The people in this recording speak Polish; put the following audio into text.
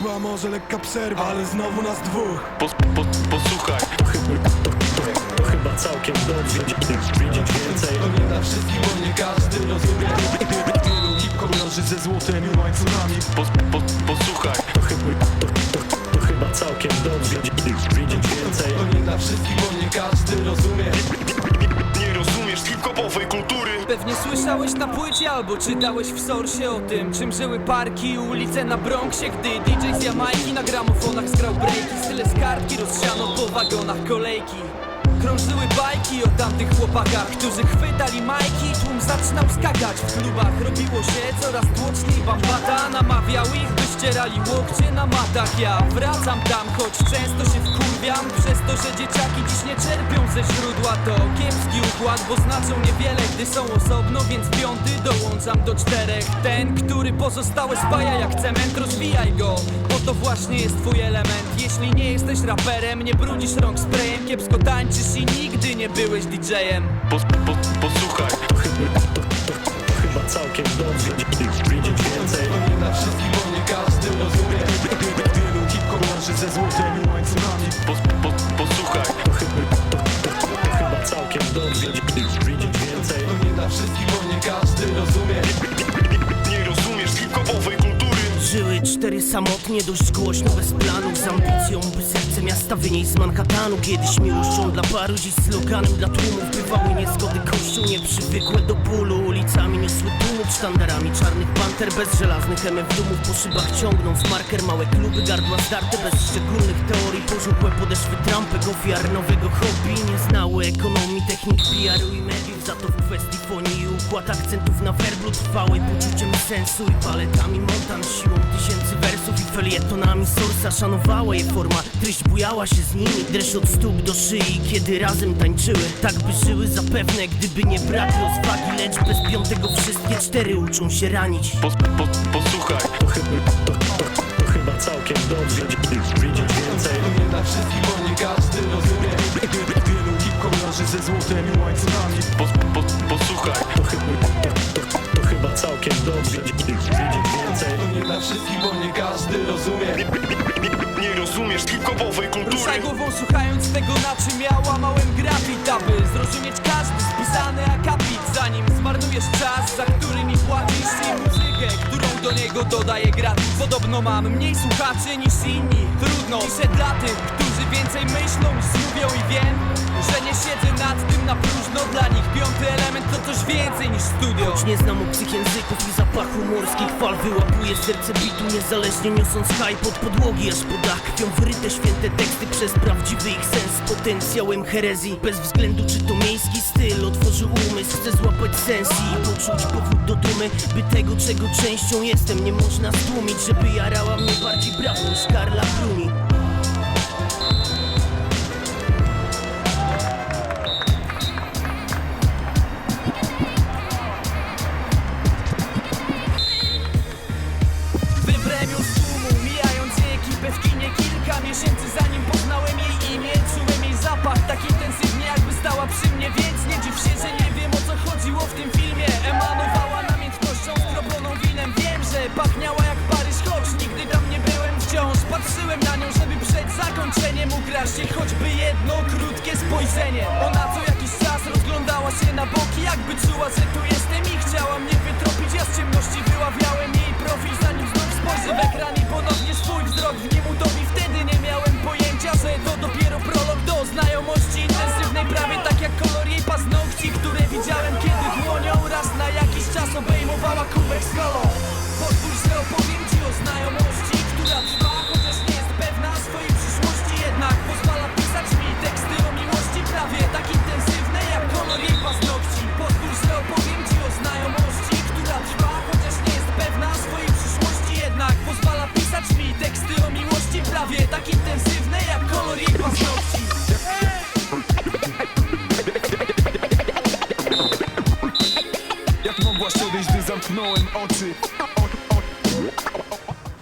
Była może lekka przerwa, ale znowu nas dwóch. Pos, po, posłuchaj. To chyba całkiem dobrze widzieć więcej. To nie dla wszystkich, bo nie każdy rozumie. Wielu hip-hop dąży ze złotem i łańcuchami. Pos, po, posłuchaj. To chyba, to, to, to chyba całkiem dobrze widzieć więcej. To nie dla wszystkich, bo nie każdy rozumie Pewnie słyszałeś na płycie albo czytałeś w sorsie o tym Czym żyły parki i ulice na Bronxie Gdy DJ z Jamajki na gramofonach zgrał breaki. Style z kartki rozsiano po wagonach kolejki Krążyły bajki o tamtych chłopakach Którzy chwytali majki. Tłum zaczynał skakać W klubach. Robiło się coraz tłoczniej. Bambata namawiał ich, by ścierali łokcie na matach. Ja wracam tam, choć często się wkurwiam. Przez to, że dzieciaki dziś nie czerpią ze źródła To kiepski układ, bo znaczą niewiele Gdy są osobno, więc piąty dołączam do czterech. Ten, który pozostałe spaja jak cement Rozwijaj go, bo to właśnie jest twój element. Jeśli nie jesteś raperem, nie brudzisz rąk sprayem. Kiepsko tańczysz i nigdy nie byłeś DJ-em. Pos, po, posłuchaj. To chyba, to, to, to chyba całkiem dobrze. Widzieć więcej. Dla wszystkich, bo nie każdy rozumie. Wielu hip-hop dąży ze złotem Cztery samotnie, dość głośno, bez planów Z ambicją, by serce miasta wynieść z Manhattanu. Kiedyś miłością dla paru, dziś sloganem dla tłumów. Bywały niezgody kościół, nieprzywykłe do bólu. Ulicami niosły tłumów, sztandarami czarnych panter Bez żelaznych MF dumów. Po szybach ciągnąc marker Małe kluby, gardła zdarte, bez szczególnych teorii. Pożółkłe podeszwy trampek, ofiar nowego hobby. Nie znały ekonomii, technik PR-u i mediów Za to w kwestii fonii układ akcentów na werblu Trwały poczuciem sensu i paletami montan Siłą tysięcy wersów i felietonami Sorsa szanowała je forma, treść bujała się z nimi Dreszcz od stóp do szyi, kiedy razem tańczyły Tak by żyły zapewne, gdyby nie brak rozwagi Lecz bez piątego wszystkie cztery uczą się ranić Pos, po, posłuchaj. To chyba, to, to, to chyba całkiem dobrze Rozumiesz hip-hopowej kultury. Ruszaj głową słuchając tego na czym ja łamałem grafit Aby zrozumieć każdy spisany akapit Zanim zmarnujesz czas, za który mi płacisz I muzykę, którą do niego dodaję gratis. Podobno mam mniej słuchaczy niż inni. Trudno, piszę dla tych, którzy więcej myślą niż mówią i wiem Że nie siedzę nad tym na próżno więcej niż studio. Choć nie znam obcych języków i zapachu morskich fal Wyłapuję serce bitu niezależnie niosąc haj pod podłogi Aż po dach krwią wyryte święte teksty przez prawdziwy ich sens Potencjałem herezji. Bez względu czy to miejski styl otworzy umysł Chcę złapać sens i poczuć powód do dumy. By tego czego częścią jestem nie można stłumić Żeby jarała mnie bardziej brawo niż Karla Bruni miesięcy zanim poznałem jej imię. Czułem jej zapach tak intensywnie jakby stała przy mnie. Więc nie dziw się, że nie wiem o co chodziło w tym filmie. Emanowała namiętnością skroploną winem. Wiem, że pachniała jak Paryż, choć nigdy tam nie byłem wciąż. Patrzyłem na nią, żeby przed zakończeniem ugrać się choćby jedno krótkie spojrzenie. Ona co jakiś czas rozglądała się na boki Jakby czuła, że tu jestem i chciała mnie wytropić. Ja z ciemności wyławiałem jej które widziałem kiedy dłonią Raz na jakiś czas obejmowała kubek z kolą knowing Otis.